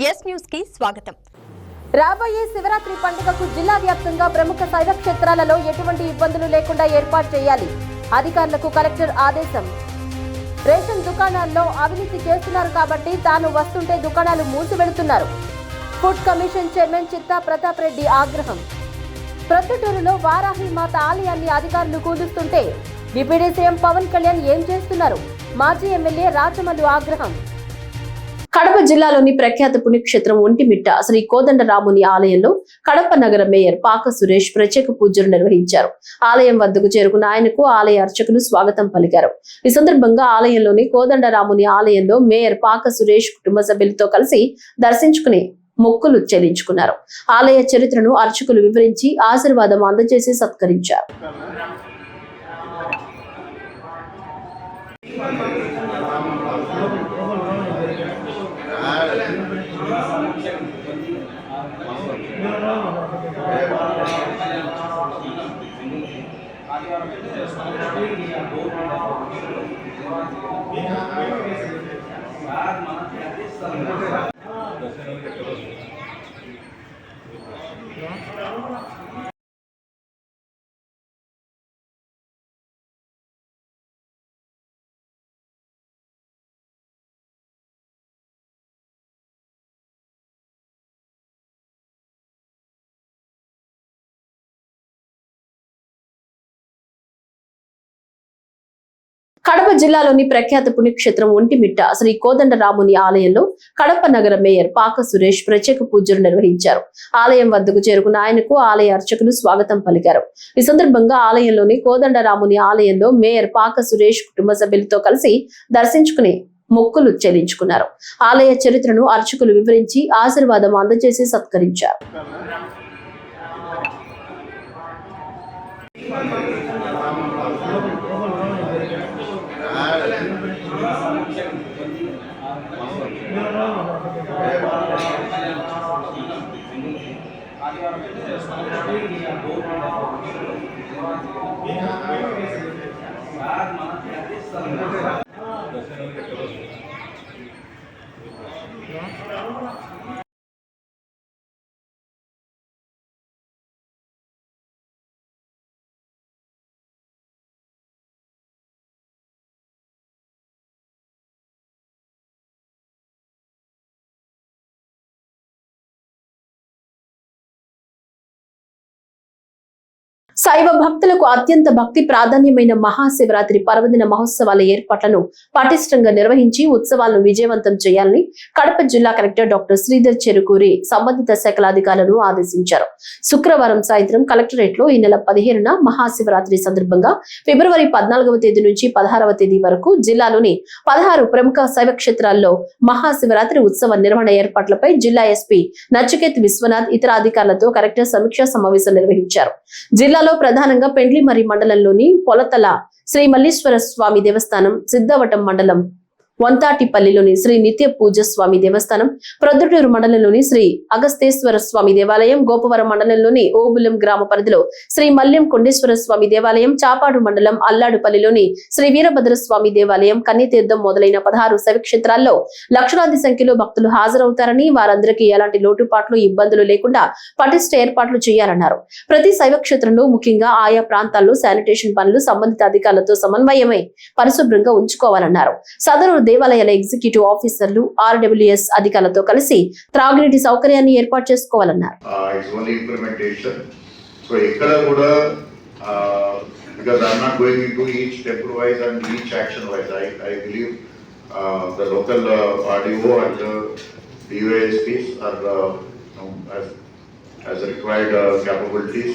Yes న్యూస్కి స్వాగతం. రాబోయే శివరాత్రి పండుగకు జిల్లా వ్యాప్తంగా ప్రముఖ శైవ క్షేత్రాలలో ఎటువంటి ఇబ్బందులు లేకుండా ఏర్పాటు చేయాలి. అధికారులకు కలెక్టర్ ఆదేశం. రేషన్ దుకాణాల్లో అవినీతి చేస్తున్నారు కాబట్టి తాను వస్తుంటే దుకాణాలు మూసివెడుతున్నారు ఫుడ్ కమిషన్ చైర్మన్ చిత్తా ప్రతాప్ రెడ్డి ఆగ్రహం. ప్రొద్దుటూరులో వారాహి మాత ఆలయాన్ని అధికారులు కూలుస్తుంటే డిప్యూటీ సీఎం పవన్ కళ్యాణ్ ఏం చేస్తున్నారు? మాజీ ఎమ్మెల్యే రాచమల్లు ఆగ్రహం. కడప జిల్లాలోని ప్రఖ్యాత పుణ్యక్షేత్రం ఒంటిమిట్ట శ్రీ కోదండరాముని ఆలయంలో కడప నగర మేయర్ పాక సురేష్ ప్రత్యేక పూజలు నిర్వహించారు. ఆలయం వద్దకు చేరుకున్న ఆయనకు ఆలయ అర్చకులు స్వాగతం పలికారు. ఈ సందర్భంగా ఆలయంలోని కోదండరాముని ఆలయంలో మేయర్ పాక సురేష్ కుటుంబ సభ్యులతో కలిసి దర్శించుకుని మొక్కులు చెల్లించుకున్నారు. ఆలయ చరిత్రను అర్చకులు వివరించి ఆశీర్వాదం అందజేసి సత్కరించారు. కడప జిల్లాలోని ప్రఖ్యాత పుణ్యక్షేత్రం ఒంటిమిట్ట శ్రీ కోదండరాముని ఆలయంలో కడప నగర మేయర్ పాక సురేష్ ప్రత్యేక పూజలు నిర్వహించారు. ఆలయం వద్దకు చేరుకున్న ఆయనకు ఆలయ అర్చకులు స్వాగతం పలికారు. ఈ సందర్భంగా ఆలయంలోని కోదండరాముని ఆలయంలో మేయర్ పాక సురేష్ కుటుంబ సభ్యులతో కలిసి దర్శించుకుని మొక్కులు చెల్లించుకున్నారు. ఆలయ చరిత్రను అర్చకులు వివరించి ఆశీర్వాదం అందజేసి సత్కరించారు. Gracias. శైవ భక్తులకు అత్యంత భక్తి ప్రాధాన్యమైన మహాశివరాత్రి పర్వదిన మహోత్సవాల ఏర్పాట్లను పటిష్టంగా నిర్వహించి ఉత్సవాలను విజయవంతం చేయాలని కడప జిల్లా కలెక్టర్ డాక్టర్ శ్రీధర్ చెరుకూరి సంబంధిత శాఖల అధికారులను ఆదేశించారు. శుక్రవారం సాయంత్రం కలెక్టరేట్లో ఈ నెల పదిహేనున మహాశివరాత్రి సందర్భంగా ఫిబ్రవరి పద్నాలుగవ తేదీ నుంచి పదహారవ తేదీ వరకు జిల్లాలోని పదహారు ప్రముఖ శైవ క్షేత్రాల్లో మహాశివరాత్రి ఉత్సవ నిర్వహణ ఏర్పాట్లపై జిల్లా ఎస్పీ నచికేత్ విశ్వనాథ్ ఇతర అధికారులతో కలెక్టర్ సమీక్షా సమావేశం నిర్వహించారు. జిల్లాలో ప్రధానంగా పెండ్లిమర్రి మండలంలోని పొలతల శ్రీ మల్లీశ్వర స్వామి దేవస్థానం సిద్ధవటం మండలం. వంతాటిపల్లిలోని శ్రీ నిత్య పూజ స్వామి దేవస్థానం ప్రొద్దుటూరు మండలంలోని శ్రీ అగస్తేశ్వర స్వామి దేవాలయం గోపవరం మండలంలోని ఓబులం గ్రామ పరిధిలో శ్రీ మల్యం కొండేశ్వర స్వామి దేవాలయం చాపాడు మండలం అల్లాడుపల్లిలోని శ్రీ వీరభద్ర స్వామి దేవాలయం కన్నితీర్థం మొదలైన పదహారు శైవక్షేత్రాల్లో లక్షలాది సంఖ్యలో భక్తులు హాజరవుతారని వారందరికీ ఎలాంటి లోటుపాట్లు ఇబ్బందులు లేకుండా పటిష్ట ఏర్పాట్లు చేయాలన్నారు. ప్రతి శైవక్షేత్రంలో ముఖ్యంగా ఆయా ప్రాంతాల్లో శానిటేషన్ పనులు సంబంధిత అధికారులతో సమన్వయమై పరిశుభ్రంగా ఉంచుకోవాలన్నారు. సదరు దేవాలయాల ఎగ్జిక్యూటివ్ ఆఫీసర్లు ఆర్డబ్ల్యూఎస్ అధికారులతో కలిసి త్రాగునీటి సౌకర్యాన్ని ఏర్పాటు చేసుకోవాలన్నారు. ఇట్స్ ఓన్లీ ఇంప్లిమెంటేషన్ సో ఎక్కడ కూడా because I'm not going in to each I, wise and each action wise I I believe the local RDO and DSPs are as required uh, capabilities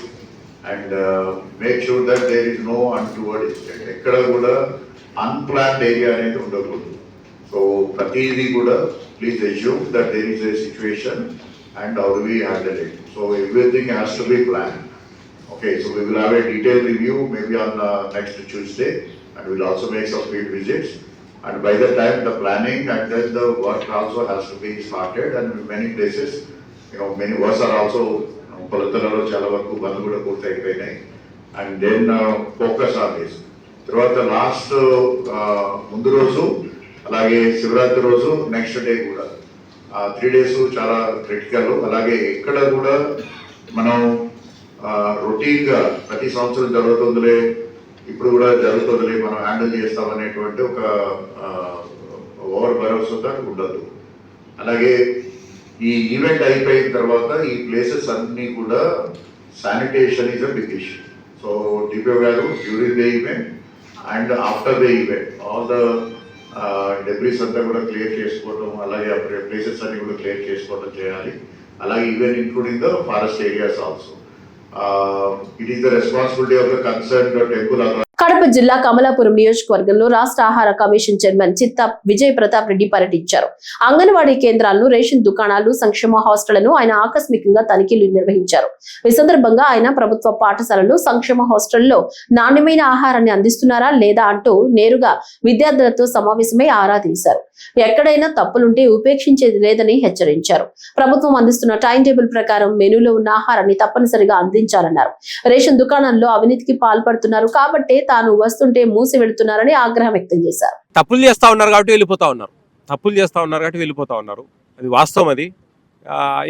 and uh, make sure that there is no untoward incident. ఎక్కడ కూడా unplanned area అనేది ఉండకూడదు. So ప్రతిదీ కూడా please assume that there is a situation and how we handle it so everything has to be plan okay so we will have a detail review maybe on next Tuesday and will also make some field visits And by the time the planning and then the work also has to be started and in many places, you know, many works are also, you know, కొలతలలో చాలా వరకు బంద్ కూడా పూర్తి అయిపోయినాయి and then focus on this తర్వాత last ముందు రోజు అలాగే శివరాత్రి రోజు నెక్స్ట్ డే కూడా. ఆ త్రీ డేస్ చాలా క్రిటికల్ అలాగే ఎక్కడ కూడా మనం రొటీన్గా ప్రతి సంవత్సరం జరుగుతుందిలే ఇప్పుడు కూడా జరుగుతుందిలే మనం హ్యాండిల్ చేస్తామనేటువంటి ఒక ఓవర్ భరోసా ఉండదు. అలాగే ఈ ఈవెంట్ అయిపోయిన తర్వాత ఈ ప్లేసెస్ అన్నీ కూడా sanitation is a big issue so DPO గారు during the event and after the event all the debris అంతా కూడా క్లియర్ చేసుకోవటం అలాగే ప్లేసెస్ అన్ని కూడా క్లియర్ చేసుకోవడం చేయాలి. అలాగే even including the forest areas also it is the responsibility of the concern temple Kadapa జిల్లా కమలాపురం నియోజకవర్గంలో రాష్ట్ర ఆహార కమిషన్ చైర్మన్ చిత్తా విజయ్ ప్రతాప్ రెడ్డి పర్యటించారు. అంగన్వాడీ కేంద్రాలను రేషన్ దుకాణాలు సంక్షేమ హాస్టళ్ళను ఆయన ఆకస్మికంగా తనిఖీలు నిర్వహించారు. ఈ సందర్భంగా ఆయన ప్రభుత్వ పాఠశాలలు సంక్షేమ హాస్టల్లో నాణ్యమైన ఆహారాన్ని అందిస్తున్నారా లేదా అంటూ నేరుగా విద్యార్థులతో సమావేశమై ఆరా తీశారు. ఎక్కడైనా తప్పులుంటే ఉపేక్షించేది లేదని హెచ్చరించారు. ప్రభుత్వం అందిస్తున్న టైం టేబుల్ ప్రకారం మెనూలో ఉన్న ఆహారాన్ని తప్పనిసరిగా అందించాలన్నారు. రేషన్ దుకాణంలో అవినీతికి పాల్పడుతున్నారు కాబట్టి తాను వస్తుంటే మూసి వెళుతున్నారని ఆగ్రహం వ్యక్తం చేశారు. తప్పులు చేస్తా ఉన్నారు కాబట్టి వెళ్ళిపోతా ఉన్నారు. తప్పులు చేస్తా ఉన్నారు కాబట్టి వెళ్ళిపోతా ఉన్నారు. అది వాస్తవం అది.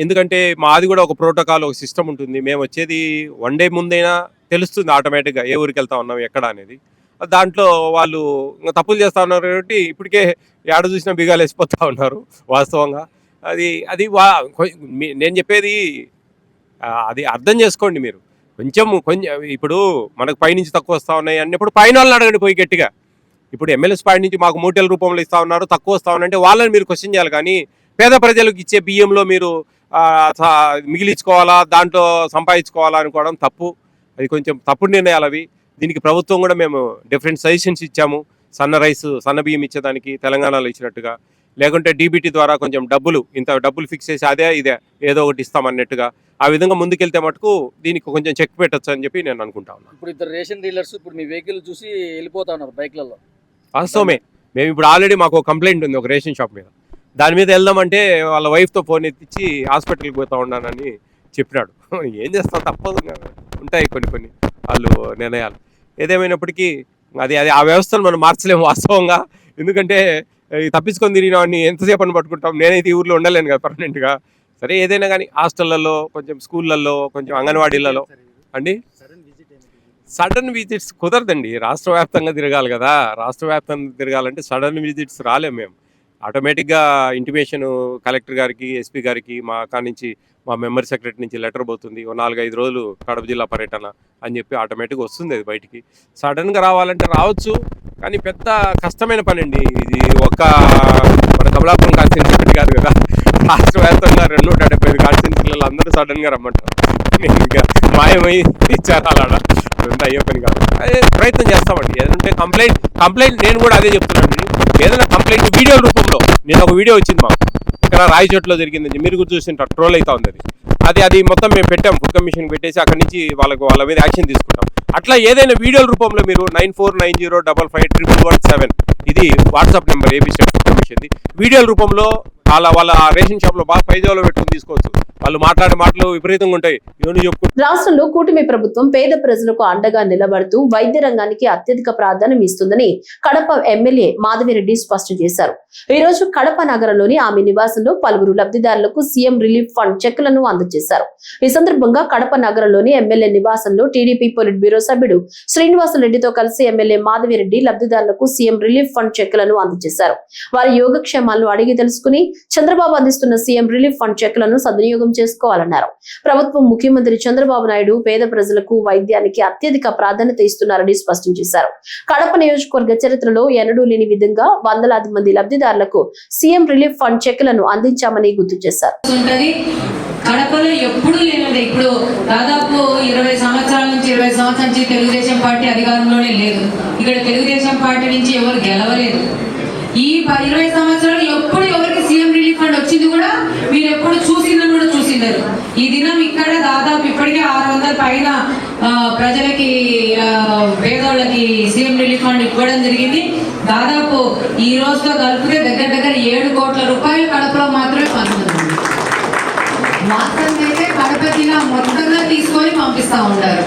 ఎందుకంటే మాది కూడా ఒక ప్రోటోకాల్ ఒక సిస్టమ్ ఉంటుంది. మేము వచ్చేది వన్ డే ముందైనా తెలుస్తుంది ఆటోమేటిక్గా ఏ ఊరికి వెళ్తా ఉన్నాం ఎక్కడ అనేది. దాంట్లో వాళ్ళు ఇంకా తప్పులు చేస్తూ ఉన్నారు కాబట్టి ఇప్పటికే ఏడ చూసినా బిగాలు వేసిపోతూ ఉన్నారు వాస్తవంగా. అది అది వా కొ- మీ- నేను చెప్పేది అది అర్థం చేసుకోండి మీరు. కొంచెం కొంచెం ఇప్పుడు మనకు పైనుంచి తక్కువ వస్తూ ఉన్నాయి అన్నప్పుడు పైన వాళ్ళని అడగండి పోయి గట్టిగా. ఇప్పుడు ఎమ్మెల్యేస్ పాయింట్ నుంచి మాకు మూటల రూపంలో ఇస్తా ఉన్నారు తక్కువ వస్తూ ఉన్నారంటే వాళ్ళని మీరు క్వశ్చన్ చేయాలి కానీ పేద ప్రజలకు ఇచ్చే బియ్యంలో మీరు మిగిలించుకోవాలా దాంట్లో సంపాదించుకోవాలా అనుకోవడం తప్పు. అది కొంచెం తప్పుడు నిర్ణయాలు అవి. దీనికి ప్రభుత్వం కూడా మేము డిఫరెంట్ సజెషన్స్ ఇచ్చాము. సన్న రైస్ సన్న బియ్యం ఇచ్చేదానికి తెలంగాణలో ఇచ్చినట్టుగా. లేకుంటే డీబీటీ ద్వారా కొంచెం డబ్బులు ఇంత డబ్బులు ఫిక్స్ చేసి అదే ఇదే ఏదో ఒకటి ఇస్తామన్నట్టుగా ఆ విధంగా ముందుకెళ్తే మటుకు దీనికి కొంచెం చెక్ పెట్టచ్చు అని చెప్పి నేను అనుకుంటా ఉన్నాను. ఇప్పుడు ఇద్దరు రేషన్ డీలర్స్ ఇప్పుడు మీ వెహికల్ చూసి వెళ్ళిపోతా ఉన్నారు బైక్లలో. వాస్తవమే. మేము ఇప్పుడు ఆల్రెడీ మాకు కంప్లైంట్ ఉంది ఒక రేషన్ షాప్ మీద. దాని మీద వెళ్దామంటే వాళ్ళ వైఫ్తో ఫోన్ ఎత్తిచ్చి హాస్పిటల్కి పోతా ఉన్నానని చెప్పినాడు. ఏం చేస్తాం? తప్పదు. ఉంటాయి కొన్ని కొన్ని వాళ్ళు నిర్ణయాలు. ఏదేమైనప్పటికీ అది అది ఆ వ్యవస్థను మనం మార్చలేము వాస్తవంగా. ఎందుకంటే తప్పించుకొని తిరిగిన వాడిని ఎంతసేపు అని పట్టుకుంటాం? నేనైతే ఈ ఊర్లో ఉండలేను కదా పర్మనెంట్గా సరే ఏదైనా కానీ హాస్టళ్ళలో కొంచెం స్కూళ్ళల్లో కొంచెం అంగన్వాడీలలో అండి? సడన్ విజిట్స్ కుదరదండి. రాష్ట్ర వ్యాప్తంగా తిరగాలి కదా. రాష్ట్ర వ్యాప్తంగా తిరగాలంటే సడన్ విజిట్స్ రాలేము మేము. ఆటోమేటిక్గా ఇంటిమేషన్ కలెక్టర్ గారికి ఎస్పీ గారికి మా కాడ నుంచి మా మెంబర్ సెక్రటరీ నుంచి లెటర్ పోతుంది ఓ నాలుగైదు రోజులు కడప జిల్లా పర్యటన అని చెప్పి ఆటోమేటిక్గా వస్తుంది అది బయటికి. సడన్గా రావాలంటే రావచ్చు కానీ పెద్ద కష్టమైన పని అండి ఇది. ఒక మన కమలాపురం కాన్స్టిట్యూన్సీ కాదు కదా రాష్ట్ర వ్యాప్తంగా రెండు నూట డెబ్బై ఐదు కాన్స్టిట్యూన్సీలలో అందరూ సడన్గా రమ్మంటారు. నేను ఇంకా మాయమై ఇచ్చారు అలా రెండు అయ్యే పని కాదు. అదే ప్రయత్నం చేస్తామండి. ఏదంటే కంప్లైంట్ కంప్లైంట్ నేను కూడా అదే చెప్తున్నాను ఏదైనా కంప్లైంట్ వీడియో రూపంలో నేను ఒక వీడియో వచ్చింది మాకు. ఇక్కడ రాయచోట్లో జరిగిందని మీరు కూడా చూసింటారు ట్రోల్ అవుతా ఉంది అది. అది అది మొత్తం మేము పెట్టాం. ఫుడ్ కమిషన్ పెట్టేసి అక్కడి నుంచి వాళ్ళకు వాళ్ళ మీద యాక్షన్ తీసుకుంటాం. అట్లా ఏదైనా వీడియోల రూపంలో మీరు nine four nine zero double five triple one seven ఇది WhatsApp number AP state food కమిషన్ది. వీడియోల రూపంలో వాళ్ళ వాళ్ళ రేషన్ షాప్లో బాగా పైజాలో పెట్టుకుని తీసుకోవచ్చు. వాళ్ళు మాట్లాడే మాటలు విపరీతంగా ఉంటాయి. రాష్ట్రంలో కూటమి ప్రభుత్వం పేద ప్రజలకు అండగా నిలబడుతూ వైద్య రంగానికి అత్యధిక ప్రాధాన్యం ఇస్తుందని కడప ఎమ్మెల్యే మాధవిరెడ్డి స్పష్టం చేశారు. ఈ రోజు కడప నగరంలోని ఆమె నివాసంలో పలువురు లబ్ధిదారులకు సీఎం రిలీఫ్ ఫండ్ చెక్కులను అందజేశారు. ఈ సందర్భంగా కడప నగరంలోని ఎమ్మెల్యే నివాసంలో టీడీపీ పొలిట్ బ్యూరో సభ్యుడు శ్రీనివాసరెడ్డితో కలిసి ఎమ్మెల్యే మాధవిరెడ్డి లబ్ధిదారులకు సీఎం రిలీఫ్ ఫండ్ చెక్కులను అందజేశారు. వారి యోగక్షేమాలను అడిగి తెలుసుకుని చంద్రబాబు అందిస్తున్న సీఎం రిలీఫ్ ఫండ్ చెక్కులను సద్వినియోగం చేసుకోవాలన్నారు. ప్రభుత్వం ముఖ్యమంత్రి చంద్రబాబు నాయుడు పేద ప్రజలకు వైద్యానికి అత్యధిక ప్రాధాన్యత ఇస్తున్నారని స్పష్టం చేశారు. కడప నియోజకవర్గ చరిత్రలో ఎన్నడూ లేని విధంగా వందలాది మంది లబ్ధిదారులకు సీఎం రిలీఫ్ ఫండ్ చెక్కులను అందించామని గుర్తు చేశారు. ఉంటది కడపలో ఎప్పుడూ లేనిది ఇప్పుడు దాదాపు ఇరవై సంవత్సరాల నుంచి ఇరవై సంవత్సరాల నుంచి తెలుగుదేశం పార్టీ అధికారంలోనే లేదు. ఇక్కడ తెలుగుదేశం పార్టీ నుంచి ఎవరు గెలవలేదు. ఈ ఇరవై సంవత్సరాలు ఎప్పుడు ఎవరికి సీఎం రిలీఫ్ ఫండ్ వచ్చింది కూడా మీరు ఎప్పుడు చూసిందని కూడా చూసిండరు. ఈ దినం ఇక్కడ దాదాపు ఇప్పటికే ఆరు వందల పైన ప్రజలకి పేదోళ్ళకి సీఎం రిలీఫ్ ఫండ్ ఇవ్వడం జరిగింది. దాదాపు ఈ రోజుతో కలిపితే దగ్గర దగ్గర ఏడు కోట్ల రూపాయలు కడపలో మాత్రమే పంచుతుంది అయితే కడప జిల్లా మొత్తంగా తీసుకొని పంపిస్తా ఉంటారు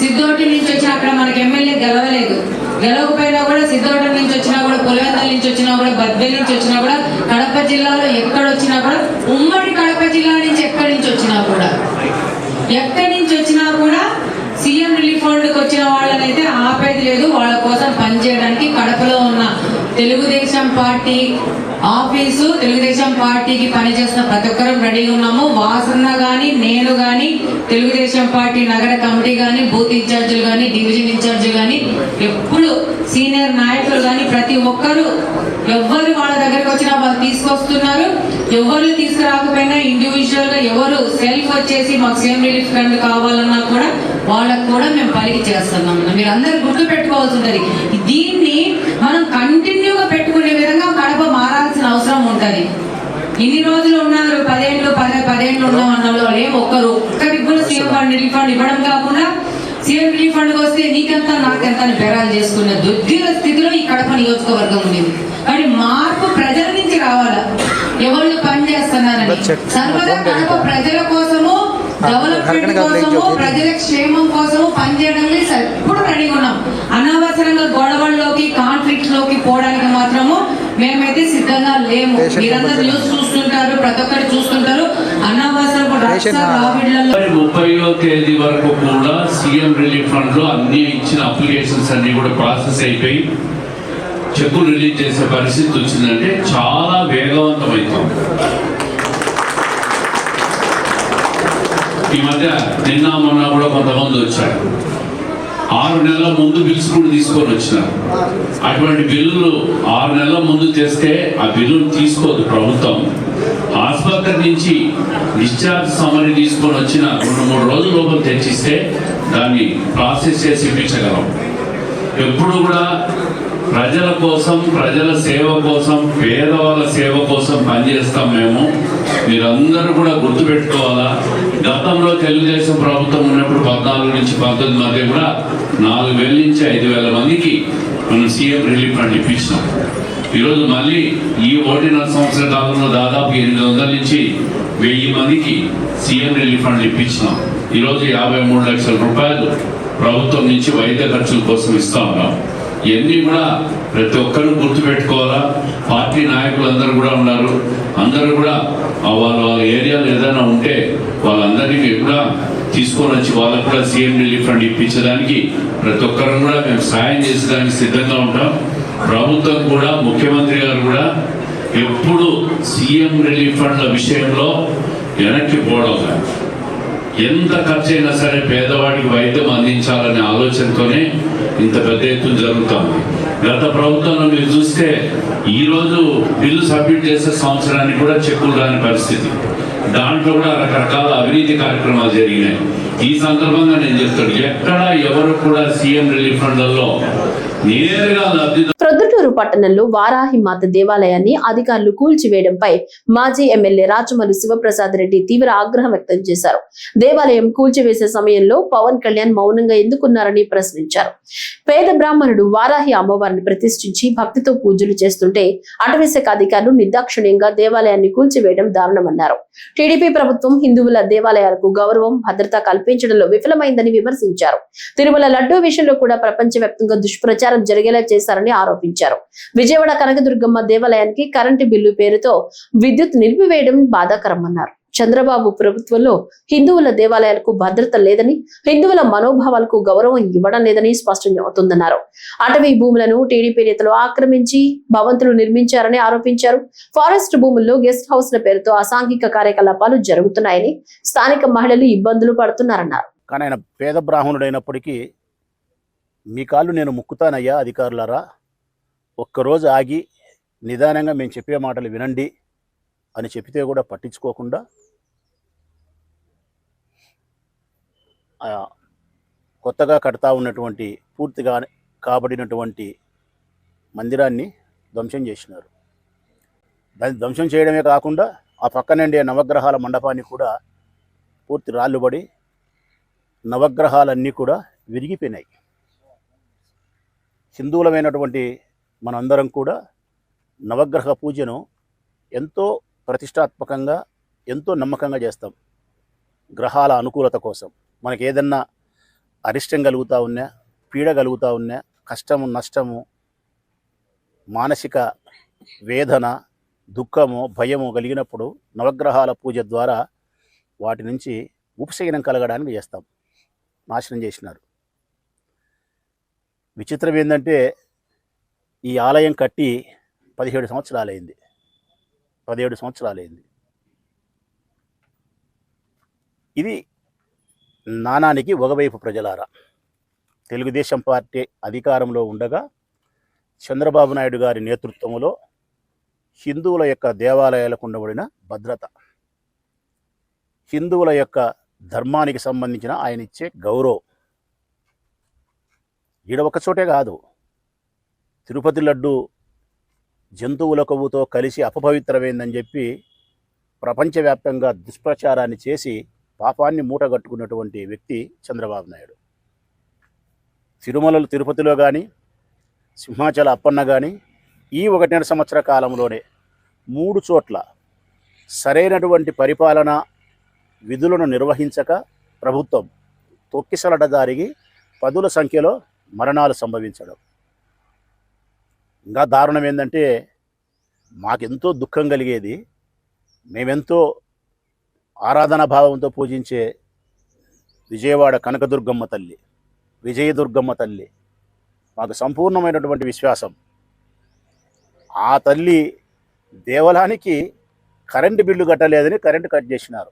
సిద్ధోటి నుంచి వచ్చిన అక్కడ మనకి ఎమ్మెల్యే గెలవలేదు. గెలవకపోయినా కూడా సిద్ధవటం నుంచి వచ్చినా కూడా పులివెందల నుంచి వచ్చినా కూడా బద్వేల్ నుంచి వచ్చినా కూడా కడప జిల్లాలో ఎక్కడ వచ్చినా కూడా ఉమ్మడి కడప జిల్లా నుంచి ఎక్కడి నుంచి వచ్చినా కూడా ఎక్కడి నుంచి వచ్చినా కూడా సీఎం రిలీఫ్ ఫండ్కి వచ్చిన వాళ్ళనైతే ఆపేది లేదు. వాళ్ళ కోసం పనిచేయడానికి కడపలో ఉన్న తెలుగుదేశం పార్టీ ఆఫీసు తెలుగుదేశం పార్టీకి పనిచేస్తున్న ప్రతి ఒక్కరం రెడీగా ఉన్నాము. వాసన్న కానీ నేను కానీ తెలుగుదేశం పార్టీ నగర కమిటీ కానీ బూత్ ఇన్ఛార్జీలు కానీ డివిజన్ ఇన్ఛార్జీలు కానీ ఎప్పుడు సీనియర్ నాయకులు కానీ ప్రతి ఒక్కరూ ఎవరు వాళ్ళ దగ్గరకు వచ్చినా వాళ్ళు తీసుకొస్తున్నారు. ఎవరు తీసుకురాకపోయినా ఇండివిజువల్గా ఎవరు సెల్ఫ్ వచ్చేసి మాకు సేమ్ రిలీఫ్ ఫండ్ కావాలన్నా కూడా వాళ్ళకు కూడా మేము పలికి చేస్తున్నాం. మీరు అందరు గుర్తు పెట్టుకోవాల్సి ఉంటుంది దీన్ని మనం కంటిన్యూగా పెట్టుకునే విధంగా కడప మారాల్సిన అవసరం ఉంటుంది. ఇన్ని రోజులు ఉన్నారు పదేళ్ళు పదే పదేళ్ళు ఉన్నాం అన్న వాళ్ళు ఏం ఒక్కరు ఒక్కరికి కూడా సీఎం ఫండ్ రిలీఫ్ ఫండ్ ఇవ్వడం కాకుండా సీఎం రిలీఫ్ వస్తే నీకెంత నాకెంత అని బెరాలు చేసుకునే దుర్దిర స్థితిలో ఈ కడప నియోజకవర్గం ఉంది. కానీ మార్పు ప్రజల నుంచి రావాలా? ఎవరు పని చేస్తున్నారని. సర్వదా ప్రజల కోసము డెవలప్మెంట్ కోసము ప్రజల క్షేమం కోసము పనిచేయడానికి ఎప్పుడు రెడీగా ఉన్నాం. అనవసరంగా గొడవల్లోకి కాన్ఫ్లిక్ట్లోకి పోవడానికి మాత్రము మేమైతే సిద్ధంగా లేము. మీరందరూ న్యూస్ చూస్తుంటారు ప్రతి ఒక్కరు చూస్తుంటారు. అనవసరపు ముప్పైవ తేదీ వరకు కూడా సీఎం రిలీఫ్ ఫండ్లో అన్ని ఇచ్చిన అప్లికేషన్స్ అన్ని కూడా ప్రాసెస్ అయిపోయి చెక్కులు రిలీజ్ చేసే పరిస్థితి వచ్చిందంటే చాలా వేగవంతమైంది. ఈ మధ్య నిన్న మొన్న కూడా కొంతమంది వచ్చారు. ఆరు నెలల ముందు బిల్స్ కూడా తీసుకొని వచ్చినారు. అటువంటి బిల్లులు ఆరు నెలల ముందు చేస్తే ఆ బిల్లులు తీసుకోదు ప్రభుత్వం. ఆసుపత్రి నుంచి డిశ్చార్జ్ సమరీ తీసుకొని వచ్చిన రెండు మూడు రోజుల లోపల తెచ్చిస్తే దాన్ని ప్రాసెస్ చేసి ఇప్పించగలం. ఎప్పుడు కూడా ప్రజల కోసం ప్రజల సేవ కోసం పేదవాళ్ళ సేవ కోసం పనిచేస్తాం మేము. మీరందరూ కూడా గుర్తుపెట్టుకోవాలా? గతంలో తెలుగుదేశం ప్రభుత్వం ఉన్నప్పుడు పద్నాలుగు నుంచి పంతొమ్మిది మధ్య కూడా నాలుగు వేల నుంచి ఐదు వేల మందికి మనం సీఎం రిలీఫ్ ఫండ్ ఇప్పించినాం. ఈరోజు మళ్ళీ ఈ ఒకటిన్నర సంవత్సర కాలంలో దాదాపు ఎనిమిది వందల నుంచి వెయ్యి మందికి సీఎం రిలీఫ్ ఫండ్ ఇప్పించినాం. ఈరోజు యాభై మూడు లక్షల రూపాయలు ప్రభుత్వం నుంచి వైద్య ఖర్చుల కోసం ఇస్తా ఉన్నాం. ఇవన్నీ కూడా ప్రతి ఒక్కరూ గుర్తుపెట్టుకోవాలా? పార్టీ నాయకులు అందరూ కూడా ఉన్నారు. అందరూ కూడా వాళ్ళ వాళ్ళ ఏరియాలో ఏదైనా ఉంటే వాళ్ళందరినీ కూడా తీసుకొని వచ్చి వాళ్ళకు కూడా సీఎం రిలీఫ్ ఫండ్ ఇప్పించడానికి ప్రతి ఒక్కరు కూడా మేము సాయం చేసేదానికి సిద్ధంగా ఉంటాం. ప్రభుత్వం కూడా ముఖ్యమంత్రి గారు కూడా ఎప్పుడు సీఎం రిలీఫ్ ఫండ్ల విషయంలో వెనక్కి పోవడం కాదు. ఎంత ఖర్చు అయినా సరే పేదవాడికి వైద్యం అందించాలనే ఆలోచనతోనే ఇంత పెద్ద ఎత్తున జరుగుతుంది. గత ప్రభుత్వంలో మీరు చూస్తే ఈ రోజు బిల్లు సబ్మిట్ చేసే సంవత్సరానికి కూడా చెక్కులు రాని పరిస్థితి. దాంట్లో కూడా రకరకాల అవినీతి కార్యక్రమాలు జరిగినాయి. ఈ సందర్భంగా నేను చెప్తాను ఎక్కడ ఎవరు కూడా సీఎం రిలీఫ్ ఫండ్లలో నేరుగా లబ్ధి ప్రొద్దుటూరు పట్టణంలో వారాహి మాత దేవాలయాన్ని అధికారులు కూల్చివేయడంపై మాజీ ఎమ్మెల్యే రాచమల్లు శివప్రసాద్ రెడ్డి తీవ్ర ఆగ్రహం వ్యక్తం చేశారు. దేవాలయం కూల్చివేసే సమయంలో పవన్ కళ్యాణ్ మౌనంగా ఎందుకున్నారని ప్రశ్నించారు. పేద బ్రాహ్మణుడు వారాహి అమ్మవారిని ప్రతిష్ఠించి భక్తితో పూజలు చేస్తుంటే అటవీశాఖ అధికారులు నిర్దాక్షిణ్యంగా దేవాలయాన్ని కూల్చివేయడం దారుణమన్నారు. టీడీపీ ప్రభుత్వం హిందువుల దేవాలయాలకు గౌరవం భద్రత కల్పించడంలో విఫలమైందని విమర్శించారు. తిరుమల లడ్డూ విషయంలో కూడా ప్రపంచవ్యాప్తంగా దుష్ప్రచారం జరిగేలా చేశారని ఆరోపించారు. విజయవాడ కనకదుర్గమ్మ దేవాలయానికి కరెంటు బిల్లు పేరుతో విద్యుత్ నిలిపివేయడం బాధాకరమన్నారు. చంద్రబాబు ప్రభుత్వంలో హిందువుల దేవాలయాలకు భద్రత లేదని హిందువుల మనోభావాలకు గౌరవం ఇవ్వడం లేదని స్పష్టం అవుతుందన్నారు. అటవీ భూములను టీడీపీ నేతలు ఆక్రమించి భవంతులు నిర్మించారని ఆరోపించారు. ఫారెస్ట్ భూముల్లో గెస్ట్ హౌస్ల పేరుతో అసాంఘిక కార్యకలాపాలు జరుగుతున్నాయని స్థానిక మహిళలు ఇబ్బందులు పడుతున్నారన్నారు. కానీ ఆయన పేద బ్రాహ్మణుడైనప్పటికీ మీ కాళ్ళు నేను ముక్కుతానయ్యా అధికారులారా. ఒక్కరోజు ఆగి నిదానంగా మేము చెప్పే మాటలు వినండి అని చెప్తే కూడా పట్టించుకోకుండా కొత్తగా కడతా ఉన్నటువంటి పూర్తిగా కాబడినటువంటి మందిరాన్ని ధ్వంసం చేసినారు. దాన్ని ధ్వంసం చేయడమే కాకుండా ఆ పక్కనండే నవగ్రహాల మండపాన్ని కూడా పూర్తి రాళ్ళుబడి నవగ్రహాలన్నీ కూడా విరిగిపోయినాయి. హిందువులమైనటువంటి మనందరం కూడా నవగ్రహ పూజను ఎంతో ప్రతిష్టాత్మకంగా ఎంతో నమ్మకంగా చేస్తాం. గ్రహాల అనుకూలత కోసం. మనకి ఏదన్నా అరిష్టం కలుగుతూ ఉన్నా పీడ కలుగుతూ ఉన్నా కష్టము నష్టము మానసిక వేదన దుఃఖము భయము కలిగినప్పుడు నవగ్రహాల పూజ ద్వారా వాటి నుంచి ఉపశమనం కలగడానికి చేస్తాం. నాశనం చేసినారు. విచిత్రం ఏంటంటే ఈ ఆలయం కట్టి పదిహేడు సంవత్సరాలైంది. పదిహేడు సంవత్సరాలైంది. ఇది నానానికి ఒకవైపు ప్రజలారా. తెలుగుదేశం పార్టీ అధికారంలో ఉండగా చంద్రబాబు నాయుడు గారి నేతృత్వంలో హిందువుల యొక్క దేవాలయాలకు ఉండబడిన భద్రత హిందువుల యొక్క ధర్మానికి సంబంధించిన ఆయన ఇచ్చే గౌరవం. ఈడ ఒక చోటే కాదు. తిరుపతి లడ్డు జంతువుల కొవ్వుతో కలిసి అపపవిత్రమైందని చెప్పి ప్రపంచవ్యాప్తంగా దుష్ప్రచారాన్ని చేసి పాపాన్ని మూటగట్టుకున్నటువంటి వ్యక్తి చంద్రబాబు నాయుడు. తిరుమలలు తిరుపతిలో కానీ సింహాచల అప్పన్న కానీ ఈ ఒకటిన్నర సంవత్సర కాలంలోనే మూడు చోట్ల సరైనటువంటి పరిపాలన విధులను నిర్వహించక ప్రభుత్వం తొక్కిసలట జరిగి పదుల సంఖ్యలో మరణాలు సంభవించడం. ఇంకా దారుణం ఏంటంటే మాకెంతో దుఃఖం కలిగేది. మేమెంతో ఆరాధనా భావంతో పూజించే విజయవాడ కనకదుర్గమ్మ తల్లి విజయదుర్గమ్మ తల్లి మాకు సంపూర్ణమైనటువంటి విశ్వాసం. ఆ తల్లి దేవలానికి కరెంటు బిల్లు కట్టలేదని కరెంటు కట్ చేసినారు.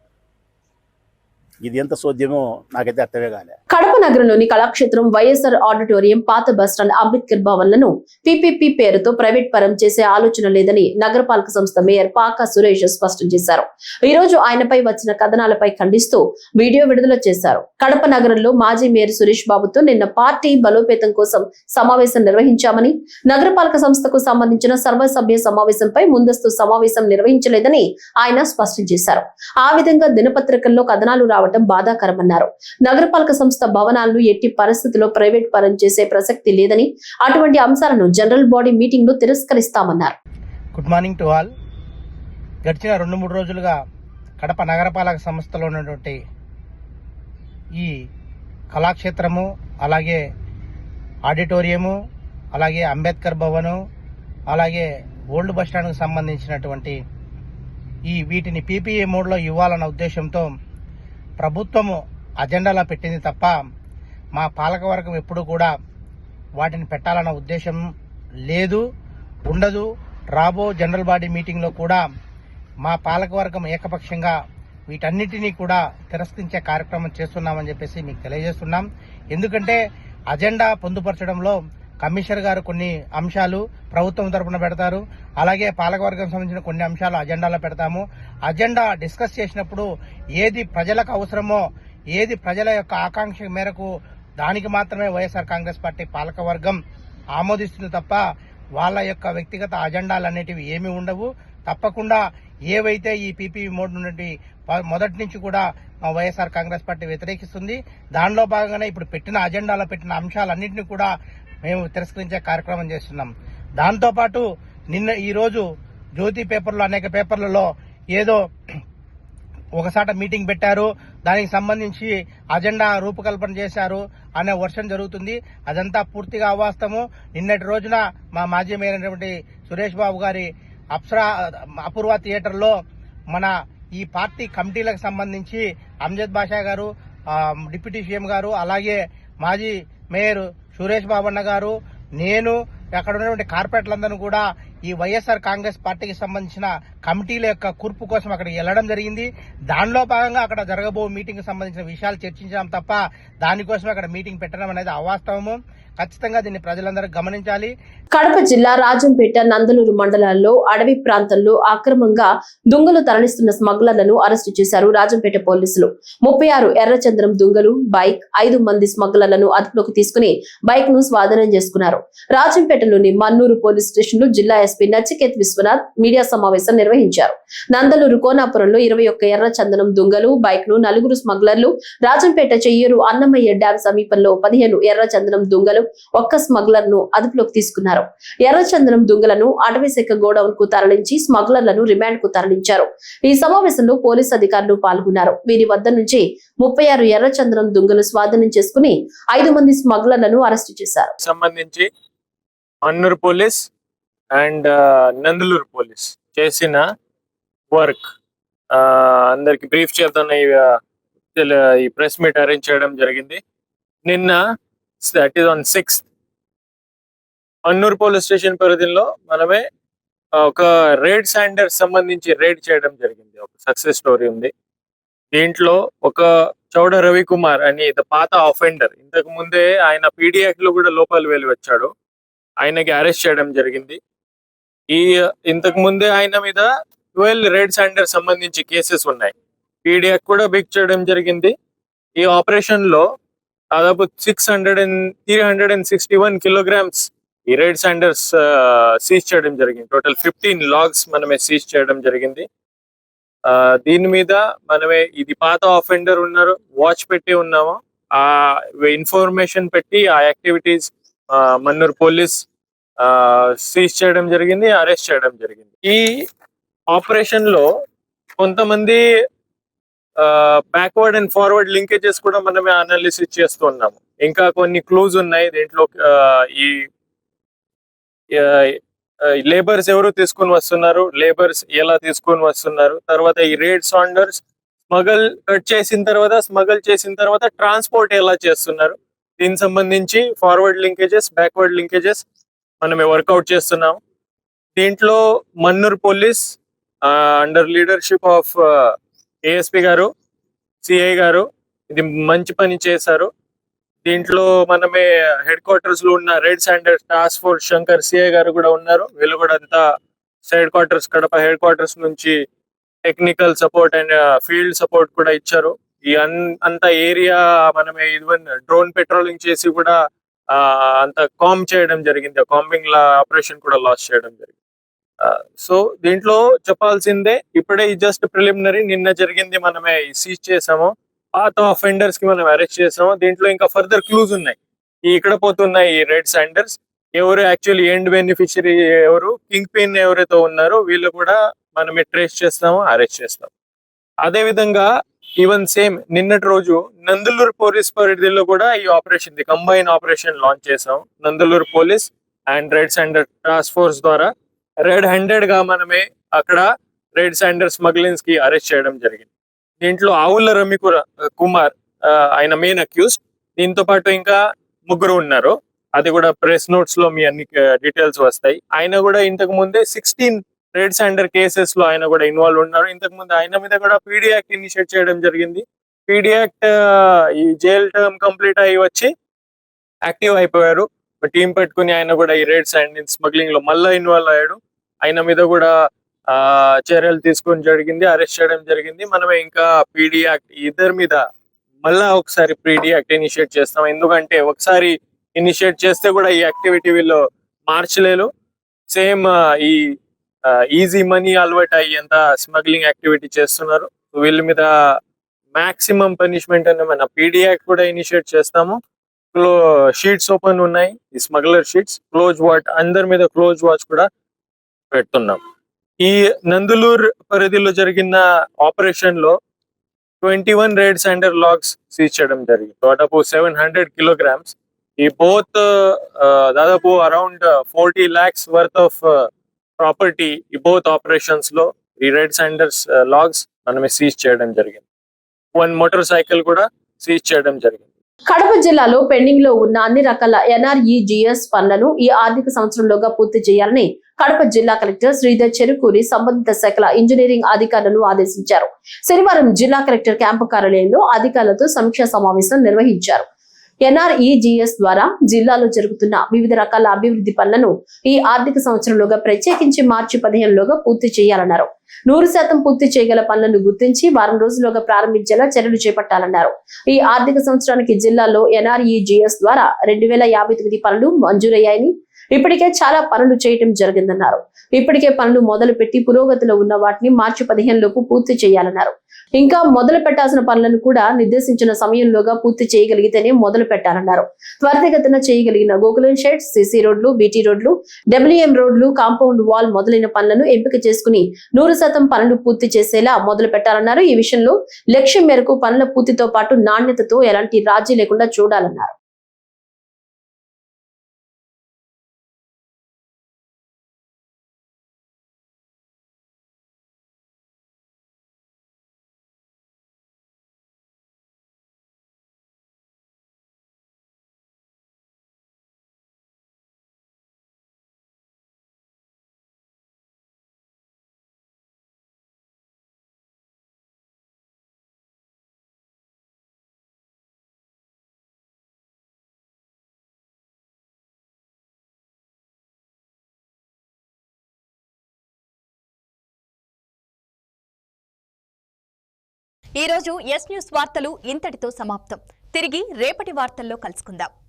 ఇది ఎంత సోద్యమో నాకైతే అర్థమే కాలే. కడప నగరంలోని కళాక్షేత్రం వైఎస్ఆర్ ఆడిటోరియం పాత బస్టాండ్ అంబేద్కర్ భవన్లను పీపీపీ పేరుతో ప్రైవేట్ పరం చేసే ఆలోచన లేదని నగరపాలక సంస్థ మేయర్ పాకా సురేష్ స్పష్టం చేశారు. ఈ రోజు ఆయనపై వచ్చిన కథనాలపై ఖండిస్తూ వీడియో విడుదల చేశారు. కడప నగరంలో మాజీ మేయర్ సురేష్ బాబుతో నిన్న పార్టీ బలోపేతం కోసం సమావేశం నిర్వహించామని నగరపాలక సంస్థకు సంబంధించిన సర్వసభ్య సమావేశంపై ముందస్తు సమావేశం నిర్వహించలేదని ఆయన స్పష్టం చేశారు. ఆ విధంగా దినపత్రికల్లో కథనాలు రావడం బాధాకరమన్నారు. నగరపాలక సంస్థ భవనాలను ఎట్టి పరిస్థితుల్లో ప్రైవేట్ పరం చేసే ప్రసక్తి లేదని అటువంటి అంశాలను జనరల్ బాడీ మీటింగ్లో తిరస్కరిస్తామన్నారు. Good morning to all. గడిచిన రెండు మూడు రోజులుగా కడప నగరపాలక సంస్థలో ఉన్నటువంటి ఈ కళాక్షేత్రము అలాగే ఆడిటోరియము అలాగే అంబేద్కర్ భవను అలాగే ఓల్డ్ బస్ స్టాండ్కు సంబంధించినటువంటి ఈ వీటిని పీపీఏ మోడ్లో ఇవ్వాలన్న ఉద్దేశంతో ప్రభుత్వము అజెండాలో పెట్టింది తప్ప మా పాలకవర్గం ఎప్పుడు కూడా వాటిని పెట్టాలన్న ఉద్దేశం లేదు ఉండదు. రాబో జనరల్ బాడీ మీటింగ్లో కూడా మా పాలకవర్గం ఏకపక్షంగా వీటన్నిటినీ కూడా తిరస్కరించే కార్యక్రమం చేస్తున్నామని చెప్పేసి మీకు తెలియజేస్తున్నాం. ఎందుకంటే అజెండా పొందుపరచడంలో కమిషనర్ గారు కొన్ని అంశాలు ప్రభుత్వం తరపున పెడతారు. అలాగే పాలకవర్గం సంబంధించిన కొన్ని అంశాలు అజెండాలో పెడతాము. అజెండా డిస్కస్ చేసినప్పుడు ఏది ప్రజలకు అవసరమో ఏది ప్రజల యొక్క ఆకాంక్ష మేరకు దానికి మాత్రమే వైఎస్ఆర్ కాంగ్రెస్ పార్టీ పాలకవర్గం ఆమోదిస్తుంది తప్ప వాళ్ళ యొక్క వ్యక్తిగత అజెండాలు అనేటివి ఏమీ ఉండవు. తప్పకుండా ఏవైతే ఈ పీపీవీ మోడ్ నుండి మొదటి నుంచి కూడా మా వైఎస్ఆర్ కాంగ్రెస్ పార్టీ వ్యతిరేకిస్తుంది దానిలో భాగంగానే ఇప్పుడు పెట్టిన అజెండాలో పెట్టిన అంశాలన్నింటినీ కూడా మేము తిరస్కరించే కార్యక్రమం చేస్తున్నాం. దాంతోపాటు నిన్న ఈరోజు జ్యోతి పేపర్లో అనేక పేపర్లలో ఏదో ఒకసాట మీటింగ్ పెట్టారు. దానికి సంబంధించి అజెండా రూపకల్పన చేశారు అనే వర్షం జరుగుతుంది. అదంతా పూర్తిగా అవాస్తము నిన్నటి రోజున మా మాజీ మేయర్ అయినటువంటి సురేష్ బాబు గారి అప్సరా అపూర్వ థియేటర్లో మన ఈ పార్టీ కమిటీలకు సంబంధించి అంజద్ బాషా గారు డిప్యూటీ సీఎం గారు అలాగే మాజీ మేయర్ సురేష్ బాబన్న గారు నేను అక్కడ ఉన్నటువంటి కార్పొరేట్లందరూ కూడా ఈ వైఎస్ఆర్ కాంగ్రెస్ పార్టీకి సంబంధించిన కమిటీల యొక్క కూర్పు కోసం అక్కడికి వెళ్ళడం జరిగింది. దానిలో భాగంగా అక్కడ జరగబో మీటింగ్ సంబంధించిన విషయాలు చర్చించడం తప్ప దానికోసం అక్కడ మీటింగ్ పెట్టడం అనేది అవాస్తవము. ఖచ్చితంగా దీన్ని ప్రజలందరూ గమనించాలి. కడప జిల్లా రాజంపేట నందలూరు మండలాల్లో అడవి ప్రాంతంలో అక్రమంగా దుంగలు తరలిస్తున్న స్మగ్లర్లను అరెస్టు చేశారు రాజంపేట పోలీసులు. ముప్పై ఆరు ఎర్రచంద్రం దుంగలు బైక్ ఐదు మంది స్మగ్లర్లను అదుపులోకి తీసుకుని బైక్ను స్వాధీనం చేసుకున్నారు. రాజంపేటలోని మన్నూరు పోలీస్ స్టేషన్లో జిల్లా ఎస్పీ నచికేత్ విశ్వనాథ్ మీడియా సమావేశం నిర్వహించారు. నందలూరు కోనాపురంలో ఇరవై ఒక్క ఎర్ర చందనం దుంగలు బైక్ను నలుగురు స్మగ్లర్లు రాజంపేట చెయ్యూరు అన్నమయ్య డ్యాం సమీపంలో పదిహేను ఎర్ర చందనం దుంగలు ఒక్క స్మగ్లర్ను అదుపులోకి తీసుకున్నారు. ఎర్రచందనం దుంగలను అటవీశాఖ గోడౌన్కు తరలించి స్మగ్లర్లను రిమాండ్కు తరలించారు. ఈ సమావేశంలో పోలీసు అధికారులు పాల్గొన్నారు. వీరి వద్ద నుంచి ముప్పై ఆరు ఎర్రచందనం దుంగలు స్వాధీనం చేసుకుని ఐదు మంది స్మగ్లర్లను అరెస్టు చేశారు. సంబంధించి Annur police and Nandalur police చేసిన వర్క్ అందరికి బ్రీఫ్ చేద్దాం ఈ ప్రెస్ మీట్ అరేంజ్ చేయడం జరిగింది. నిన్న that is on sixth Annur police station పరిధిలో మనమే ఒక రేడ్ శాండర్ సంబంధించి రేడ్ చేయడం జరిగింది. ఒక సక్సెస్ స్టోరీ ఉంది. దీంట్లో ఒక చౌడ రవికుమార్ అని ఇది పాత ఆఫెండర్ ఇంతకు ముందే ఆయన పీడియాక్లో కూడా లోపలి వెళ్ళి వచ్చాడు ఆయనకి అరెస్ట్ చేయడం జరిగింది. ఈ ఇంతకు ముందే ఆయన మీద ట్వెల్వ్ రెడ్ శాండర్ సంబంధించి కేసెస్ ఉన్నాయి. పీడియాక్ కూడా బిక్ చేయడం జరిగింది. ఈ ఆపరేషన్లో దాదాపు six hundred and three hundred and sixty one kilograms ఈ రెడ్ సాండర్స్ సీజ్ చేయడం జరిగింది. టోటల్ ఫిఫ్టీన్ లాగ్స్ మనమే సీజ్ చేయడం జరిగింది. ఆ, దీని మీద మనమే ఇది పాత ఆఫెండర్ ఉన్నారు వాచ్ పెట్టి ఉన్నాము. ఆ ఇన్ఫర్మేషన్ పెట్టి ఆ యాక్టివిటీస్ మన్నూరు పోలీస్ సీజ్ చేయడం జరిగింది అరెస్ట్ చేయడం జరిగింది. ఈ ఆపరేషన్లో కొంతమంది బ్యాక్వర్డ్ అండ్ ఫార్వర్డ్ లింకేజెస్ కూడా మనమే అనాలిసిస్ చేస్తున్నాము ఇంకా కొన్ని క్లూజ్ ఉన్నాయి దీంట్లో ఈ లేబర్స్ ఎవరు తీసుకొని వస్తున్నారు లేబర్స్ ఎలా తీసుకొని వస్తున్నారు తర్వాత ఈ రేడ్ సాండర్స్ స్మగల్ కట్ చేసిన తర్వాత స్మగల్ చేసిన తర్వాత ట్రాన్స్పోర్ట్ ఎలా చేస్తున్నారు దీనికి సంబంధించి ఫార్వర్డ్ లింకేజెస్ బ్యాక్వర్డ్ లింకేజెస్ మనం వర్కౌట్ చేస్తున్నాం దీంట్లో Mannur police under leadership of ASP గారు సిఐ గారు ఇది మంచి పని చేశారు. దీంట్లో మనమే హెడ్ క్వార్టర్స్లో ఉన్న red standard task force Shankar CI గారు కూడా ఉన్నారు. వీళ్ళు కూడా అంతా headquarters Kadapa headquarters నుంచి technical support and field support కూడా ఇచ్చారు. ఈ అన్ అంత ఏరియా మనమే ఈవెన్ డ్రోన్ పెట్రోలింగ్ చేసి కూడా అంత కామ్ చేయడం జరిగింది. కాంబింగ్ లా ఆపరేషన్ కూడా లాస్ చేయడం జరిగింది. సో దీంట్లో చెప్పాల్సిందే ఇప్పుడే జస్ట్ ప్రిలిమినరీ నిన్న జరిగింది మనమే సీజ్ చేసాము. పాత అఫెండర్స్కి మనం అరెస్ట్ చేసాము. దీంట్లో ఇంకా ఫర్దర్ క్లూజ్ ఉన్నాయి. ఈ ఇక్కడ పోతున్నాయి ఈ రెడ్ సాండర్స్ ఎవరు యాక్చువల్లీ ఎండ్ బెనిఫిషరీ ఎవరు? కింగ్ పిన్ ఎవరైతే ఉన్నారో వీళ్ళు కూడా మనమే ట్రేస్ చేస్తాము అరెస్ట్ చేస్తాం అదే విధంగా ఈవెన్ సేమ్ నిన్నటి రోజు నందులూరు పోలీస్ పరిధిలో కూడా ఈ operation the combine operation launch చేసాం Nandalur police and red sander task force ద్వారా. రెడ్ హ్యాండెడ్గా మనమే అక్కడ రెడ్ సాండర్ స్మగ్లింగ్స్కి అరెస్ట్ చేయడం జరిగింది. దీంట్లో ఆవుల రమి కుమార్ ఆయన మెయిన్ అక్యూజ్ దీంతో పాటు ఇంకా ముగ్గురు ఉన్నారు. అది కూడా ప్రెస్ నోట్స్లో మీ అన్ని డీటెయిల్స్ వస్తాయి. ఆయన కూడా ఇంతకు ముందే సిక్స్టీన్ రెడ్ సాండర్ కేసెస్లో ఆయన కూడా ఇన్వాల్వ్ ఉన్నారు. ఇంతకు ముందు ఆయన మీద కూడా పీడీ యాక్ట్ ఇనిషియేట్ చేయడం జరిగింది. పీడీ యాక్ట్ ఈ జైల్ టర్మ్ కంప్లీట్ అయ్యి వచ్చి యాక్టివ్ అయిపోయారు. టీం పెట్టుకుని ఆయన కూడా ఈ రెడ్ అండ్ స్మగ్లింగ్లో మళ్ళీ ఇన్వాల్వ్ అయ్యాడు. ఆయన మీద కూడా ఆ, చర్యలు తీసుకొని జరిగింది అరెస్ట్ చేయడం జరిగింది. మనం ఇంకా పీడీ యాక్ట్ ఇద్దరి మీద మళ్ళా ఒకసారి పీడీ యాక్ట్ ఇనిషియేట్ చేస్తాం. ఎందుకంటే ఒకసారి ఇనిషియేట్ చేస్తే కూడా ఈ యాక్టివిటీ వీళ్ళు మార్చలేరు. సేమ్ ఈ ఈజీ మనీ అలవాటు అయ్యేంత స్మగ్లింగ్ యాక్టివిటీ చేస్తున్నారు. వీళ్ళ మీద మాక్సిమం పనిష్మెంట్ అనే మన పీడీ యాక్ట్ కూడా ఇనిషియేట్ చేస్తాము. క్లో షీట్స్ ఓపెన్ ఉన్నాయి. ఈ స్మగ్లర్ షీట్స్ క్లోజ్ వాచ్ అందరి మీద క్లోజ్ వాచ్ కూడా పెడుతున్నాం. ఈ నందులూర్ పరిధిలో జరిగిన ఆపరేషన్లో twenty one red sanders logs seize చేయడం జరిగింది. దాదాపు సెవెన్ హండ్రెడ్ కిలోగ్రామ్స్. ఈ బోత్ దాదాపు around forty lakhs worth of property ఈ బోత్ ఆపరేషన్స్లో ఈ రెడ్ శాండర్స్ లాగ్స్ మనమే సీజ్ చేయడం జరిగింది. వన్ మోటార్ సైకిల్ కూడా సీజ్ చేయడం జరిగింది. కడప జిల్లాలో పెండింగ్లో ఉన్న అన్ని రకాల ఎన్ఆర్ఈజిఎస్ పనులను ఈ ఆర్థిక సంవత్సరంలోగా పూర్తి చేయాలని కడప జిల్లా కలెక్టర్ శ్రీధర్ చెరుకూరి సంబంధిత శాఖల ఇంజనీరింగ్ అధికారులను ఆదేశించారు. శనివారం జిల్లా కలెక్టర్ క్యాంపు కార్యాలయంలో అధికారులతో సమీక్షా సమావేశం నిర్వహించారు. ఎన్ఆర్ఈజిఎస్ ద్వారా జిల్లాలో జరుగుతున్న వివిధ రకాల అభివృద్ధి పనులను ఈ ఆర్థిక సంవత్సరంలోగా ప్రత్యేకించి మార్చి పదిహేనులోగా పూర్తి చేయాలన్నారు. నూరు శాతం పూర్తి చేయగల పనులను గుర్తించి వారం రోజుల్లోగా ప్రారంభించేలా చర్యలు చేపట్టాలన్నారు. ఈ ఆర్థిక సంవత్సరానికి జిల్లాలో ఎన్ఆర్ఈజిఎస్ ద్వారా రెండు వేల యాభై తొమ్మిది పనులు మంజూరయ్యాయని ఇప్పటికే చాలా పనులు చేయటం జరిగిందన్నారు. ఇప్పటికే పనులు మొదలు పెట్టి పురోగతిలో ఉన్న వాటిని మార్చి పదిహేను లోపు పూర్తి చేయాలన్నారు. ఇంకా మొదలు పెట్టాల్సిన పనులను కూడా నిర్దేశించిన సమయంలోగా పూర్తి చేయగలిగితేనే మొదలు పెట్టాలన్నారు. త్వరితగతిన చేయగలిగిన గోకులన్ షెడ్ సిసి రోడ్లు బీటీ రోడ్లు డబ్ల్యూఎం రోడ్లు కాంపౌండ్ వాల్ మొదలైన పనులను ఎంపిక చేసుకుని నూరు శాతం పనులు పూర్తి చేసేలా మొదలు పెట్టాలన్నారు. ఈ విషయంలో లక్ష్యం మేరకు పనుల పూర్తితో పాటు నాణ్యతతో ఎలాంటి రాజీ లేకుండా చూడాలన్నారు. ఈ రోజు ఎస్ న్యూస్ వార్తలు ఇంతటితో సమాప్తం. తిరిగి రేపటి వార్తల్లో కలుసుకుందాం.